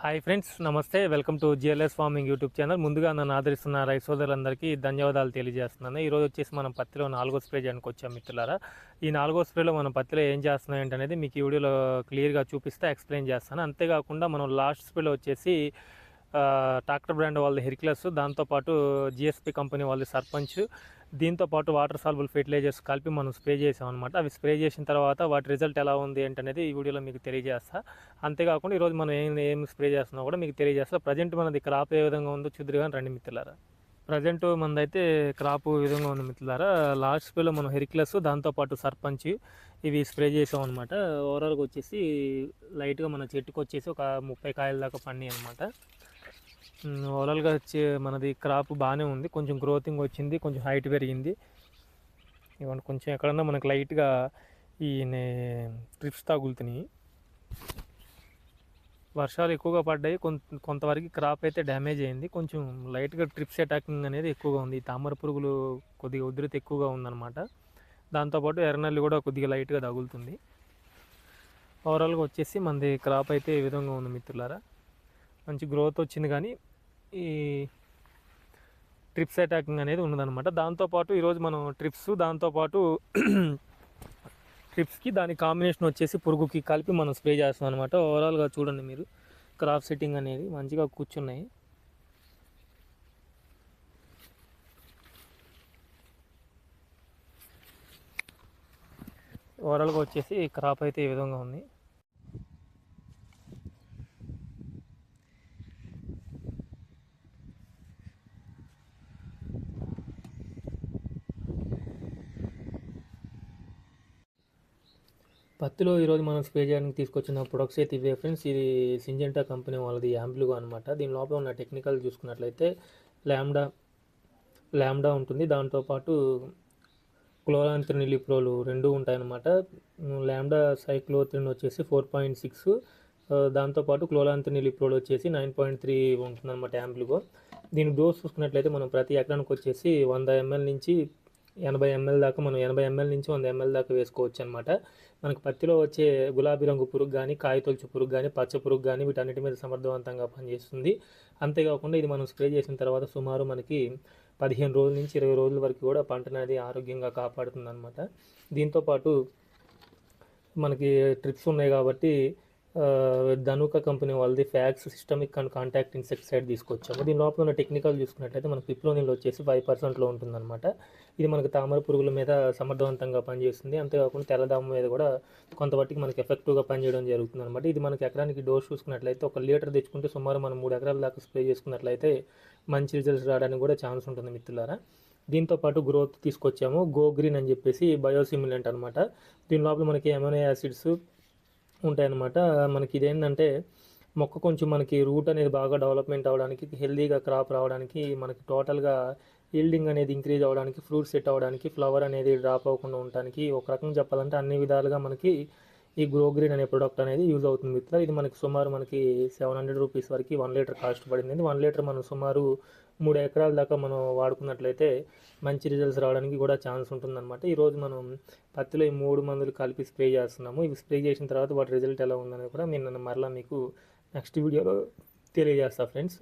Hi friends నమస్తే. Welcome to GLS farming YouTube channel ముందుగా నన్ను ఆదరిస్తున్న రైతు సోదరులందరికీ ధన్యవాదాలు తెలియజేస్తున్నాను. ఈరోజు వచ్చేసి మనం పత్తిలో నాలుగో స్ప్రే చేయడానికి వచ్చాం మిత్రులారా. ఈ నాలుగో స్ప్రేలో మనం పత్తిలో ఏం చేస్తున్నాం ఏంటనేది మీకు ఈ వీడియోలో క్లియర్గా చూపిస్తే ఎక్స్ప్లెయిన్ చేస్తాను. అంతేకాకుండా మనం లాస్ట్ స్ప్రేలో వచ్చేసి ట్రాక్టర్ బ్రాండ్ వాళ్ళది హెరిక్లస్ దాంతోపాటు జిఎస్పి కంపెనీ వాళ్ళది సర్పంచ్. దీంతో పాటు వాటర్ సాల్బుల్ ఫెర్టిలైజర్స్ కలిపి మనం స్ప్రే చేసాం అనమాట అవి స్ప్రే చేసిన తర్వాత వాటి రిజల్ట్ ఎలా ఉంది ఏంటనేది ఈ వీడియోలో మీకు తెలియజేస్తా. అంతేకాకుండా ఈరోజు మనం ఏం ఏం స్ప్రే చేస్తున్నా కూడా మీకు తెలియజేస్తా. ప్రజెంట్ మనది క్రాప్ ఏ విధంగా ఉందో చూద్దరుగా రండి మిత్రులారా. ప్రజెంట్ మనదైతే క్రాప్ విధంగా ఉంది మిత్రులారా లాస్ట్ స్ప్రేలో మనం హెరిక్లస్ దాంతోపాటు సర్పంచ్ ఇవి స్ప్రే చేసాం అనమాట ఓవరాల్గా వచ్చేసి లైట్గా మన చెట్టుకు వచ్చేసి ఒక ముప్పై కాయల దాకా పండి అనమాట ఓవరాల్గా వచ్చి మనది క్రాప్ బాగానే ఉంది. కొంచెం గ్రోతింగ్ వచ్చింది కొంచెం హైట్ పెరిగింది. ఇవ్వండి కొంచెం ఎక్కడన్నా మనకు లైట్గా ఈ ట్రిప్స్ తగులుతున్నాయి. వర్షాలు ఎక్కువగా పడ్డాయి. కొంత కొంతవరకు క్రాప్ అయితే డ్యామేజ్ అయింది. కొంచెం లైట్గా ట్రిప్స్ అటాకింగ్ అనేది ఎక్కువగా ఉంది. తామర పురుగులు కొద్దిగా ఉధృతి ఎక్కువగా ఉందన్నమాట. దాంతోపాటు ఎర్రనల్లి కూడా కొద్దిగా లైట్గా తగులుతుంది. ఓవరాల్గా వచ్చేసి మనది క్రాప్ అయితే ఈ విధంగా ఉంది మిత్రులారా. మంచి గ్రోత్ వచ్చింది కానీ ఈ ట్రిప్స్ అటాకింగ్ అనేది ఉన్నదనమాట దాంతోపాటు ఈరోజు మనం ట్రిప్స్ దాంతోపాటు ట్రిప్స్కి దాని కాంబినేషన్ వచ్చేసి పురుగుకి కలిపి మనం స్ప్రే చేస్తాం అనమాట ఓవరాల్గా చూడండి మీరు. క్రాప్ సెట్టింగ్ అనేది మంచిగా కూర్చున్నాయి. ఓవరాల్గా వచ్చేసి క్రాప్ అయితే ఈ విధంగా ఉంది. పత్తిలో ఈరోజు మనం స్ప్రే చేయడానికి తీసుకొచ్చిన ప్రొడక్ట్స్ అయితే ఇవే ఫ్రెండ్స్ ఇది సింజెంటా కంపెనీ వాళ్ళది యాంబ్లుగా అనమాట దీని లోపల ఉన్న టెక్నికల్ చూసుకున్నట్లయితే ల్యాండా ల్యాండా ఉంటుంది. దాంతోపాటు క్లోరాంత్రిన్ లిప్రోలు రెండు ఉంటాయన్నమాట. ల్యాండా సైక్లోత్రిన్ వచ్చేసి ఫోర్ పాయింట్ సిక్స్ దాంతోపాటు క్లోరాంత్రిన్ లిప్రోల్ వచ్చేసి నైన్ పాయింట్ త్రీ ఉంటుందన్నమాట యాంబ్లుగో దీని డోస్ చూసుకున్నట్లయితే మనం ప్రతి ఎకరానికి వచ్చేసి వంద ఎంఎల్ నుంచి ఎనభై ఎంఎల్ దాకా మనం ఎనభై ఎంఎల్ నుంచి వంద ఎంఎల్ దాకా వేసుకోవచ్చు అనమాట మనకు పత్తిలో వచ్చే గులాబీ రంగు పురుగు కానీ కాయతొలుచు పురుగు కానీ పచ్చ పురుగు కానీ వీటన్నిటి మీద సమర్థవంతంగా పనిచేస్తుంది. అంతేకాకుండా ఇది మనం స్ప్రే చేసిన తర్వాత సుమారు మనకి పదిహేను రోజుల నుంచి ఇరవై రోజుల వరకు కూడా పంటను అనేది ఆరోగ్యంగా కాపాడుతుంది అనమాట దీంతోపాటు మనకి ట్రిప్స్ ఉన్నాయి కాబట్టి ధనుక కంపెనీ వాళ్ళది Fax systemic and contact insecticide తీసుకొచ్చాము. దీని లోపల ఉన్న టెక్నికల్ చూసుకున్నట్లయితే మనకి పిప్రోనిల్ వచ్చేసి ఫైవ్ పర్సెంట్లో ఉంటుందన్నమాట. ఇది మనకు తామర పురుగుల మీద సమర్థవంతంగా పనిచేస్తుంది. అంతేకాకుండా తెల్లదామ మీద కూడా కొంతవరకు మనకి ఎఫెక్టివ్గా పనిచేయడం జరుగుతుంది అనమాట ఇది మనకి ఎకరానికి డోస్ చూసుకున్నట్లయితే ఒక లీటర్ తెచ్చుకుంటే సుమారు మనం మూడు ఎకరాల దాకా స్ప్రే చేసుకున్నట్లయితే మంచి రిజల్ట్స్ రావడానికి కూడా ఛాన్స్ ఉంటుంది మిత్రులారా. దీంతో పాటు గ్రోత్ తీసుకొచ్చాము. గో గ్రీన్ అని చెప్పేసి బయోసిమ్యులెంట్ అనమాట దీని లోపల మనకి అమైనో యాసిడ్స్ ఉంటాయన్నమాట. మనకి ఇదేంటంటే మొక్క కొంచెం మనకి రూట్ అనేది బాగా డెవలప్మెంట్ అవ్వడానికి హెల్దీగా క్రాప్ రావడానికి మనకి టోటల్గా ఈల్డింగ్ అనేది ఇంక్రీజ్ అవ్వడానికి ఫ్రూట్ సెట్ అవ్వడానికి ఫ్లవర్ అనేది డ్రాప్ అవ్వకుండా ఉండడానికి ఒక రకంగా చెప్పాలంటే అన్ని విధాలుగా మనకి ఈ గ్రో గ్రీన్ అనే ప్రోడక్ట్ అనేది యూజ్ అవుతుంది మిత్రులు ఇది మనకి సుమారు మనకి సెవెన్ హండ్రెడ్ రూపీస్ వరకు వన్ లీటర్ కాస్ట్ పడింది. వన్ లీటర్ మనం సుమారు మూడు ఎకరాల దాకా మనం వాడుకున్నట్లయితే మంచి రిజల్ట్స్ రావడానికి కూడా ఛాన్స్ ఉంటుందన్నమాట. ఈరోజు మనం పత్తిలో ఈ మూడు మందులు కలిపి స్ప్రే చేస్తున్నాము. ఇవి స్ప్రే చేసిన తర్వాత వాటి రిజల్ట్ ఎలా ఉందనేది కూడా నేను మరలా మీకు నెక్స్ట్ వీడియోలో తెలియజేస్తా ఫ్రెండ్స్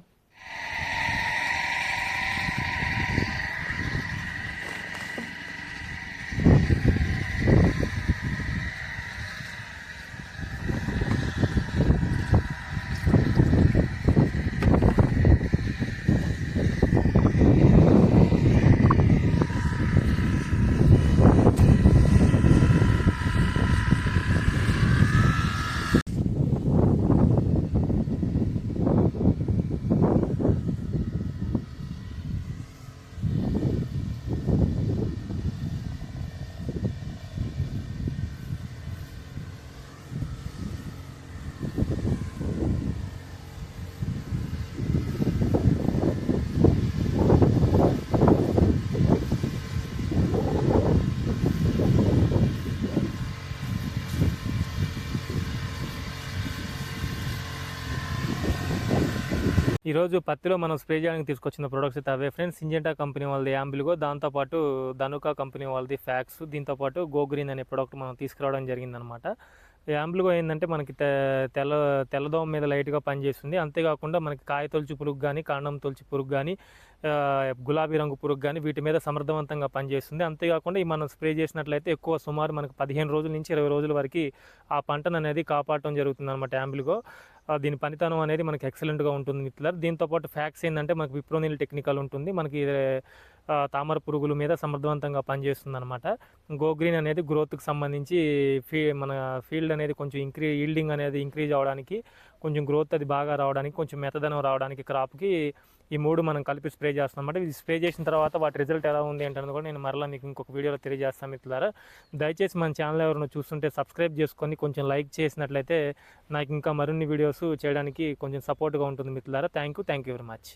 ఈరోజు పత్తిలో మనం స్ప్రే చేయడానికి తీసుకొచ్చిన ప్రొడక్ట్స్ అయితే అవే. ఫ్రెండ్స్ సింజెంటా కంపెనీ వాళ్ళది యాంబిల్గో దాంతోపాటు ధనుకా కంపెనీ వాళ్ళది ఫ్యాక్స్ దీంతోపాటు గో గ్రీన్ అనే ప్రోడక్ట్ మనం తీసుకురావడం జరిగిందనమాట యాంబిల్గో ఏంటంటే మనకి తె తెల్ల తెల్లదోమ మీద లైట్గా పనిచేస్తుంది. అంతేకాకుండా మనకి కాయ తొలిచి పురుగు కానీ కాండం తొలిచి పురుగు కానీ గులాబీ రంగు పురుగు కానీ వీటి మీద సమర్థవంతంగా పనిచేస్తుంది. అంతేకాకుండా ఈ మనం స్ప్రే చేసినట్లయితే ఎక్కువ సుమారు మనకు పదిహేను రోజుల నుంచి ఇరవై రోజుల వరకు ఆ పంటను అనేది కాపాడటం జరుగుతుంది అనమాట యాంబిల్గో దీని పనితనం అనేది మనకి ఎక్సలెంట్గా ఉంటుంది మిత్రులారు. దీంతోపాటు ఫ్యాక్స్ ఏంటంటే మనకి విప్రోనిల్ టెక్నికల్ ఉంటుంది. మనకి తామర పురుగుల మీద సమర్థవంతంగా పనిచేస్తుంది అనమాట గోగ్రీన్ అనేది గ్రోత్కి సంబంధించి ఫీ మన ఫీల్డ్ అనేది కొంచెం ఇంక్రీ ఈల్డింగ్ అనేది ఇంక్రీజ్ అవడానికి కొంచెం గ్రోత్ అది బాగా రావడానికి కొంచెం మెత్తదనం రావడానికి క్రాప్కి ఈ మూడు మనం కలిపి స్ప్రే చేస్తాం అనమాట ఇది స్ప్రే చేసిన తర్వాత వాటి రిజల్ట్ ఎలా ఉంది ఏంటన్నది కూడా నేను మరలా మీకు ఇంకొక వీడియోలో తెలియజేస్తాను మిత్రులారా. దయచేసి మన ఛానల్ ఎవరైనా చూస్తుంటే సబ్స్క్రైబ్ చేసుకొని కొంచెం లైక్ చేసినట్లయితే నాకు ఇంకా మరిన్ని వీడియోస్ చేయడానికి కొంచెం సపోర్ట్గా ఉంటుంది మిత్రులారా. Thank you thank you very much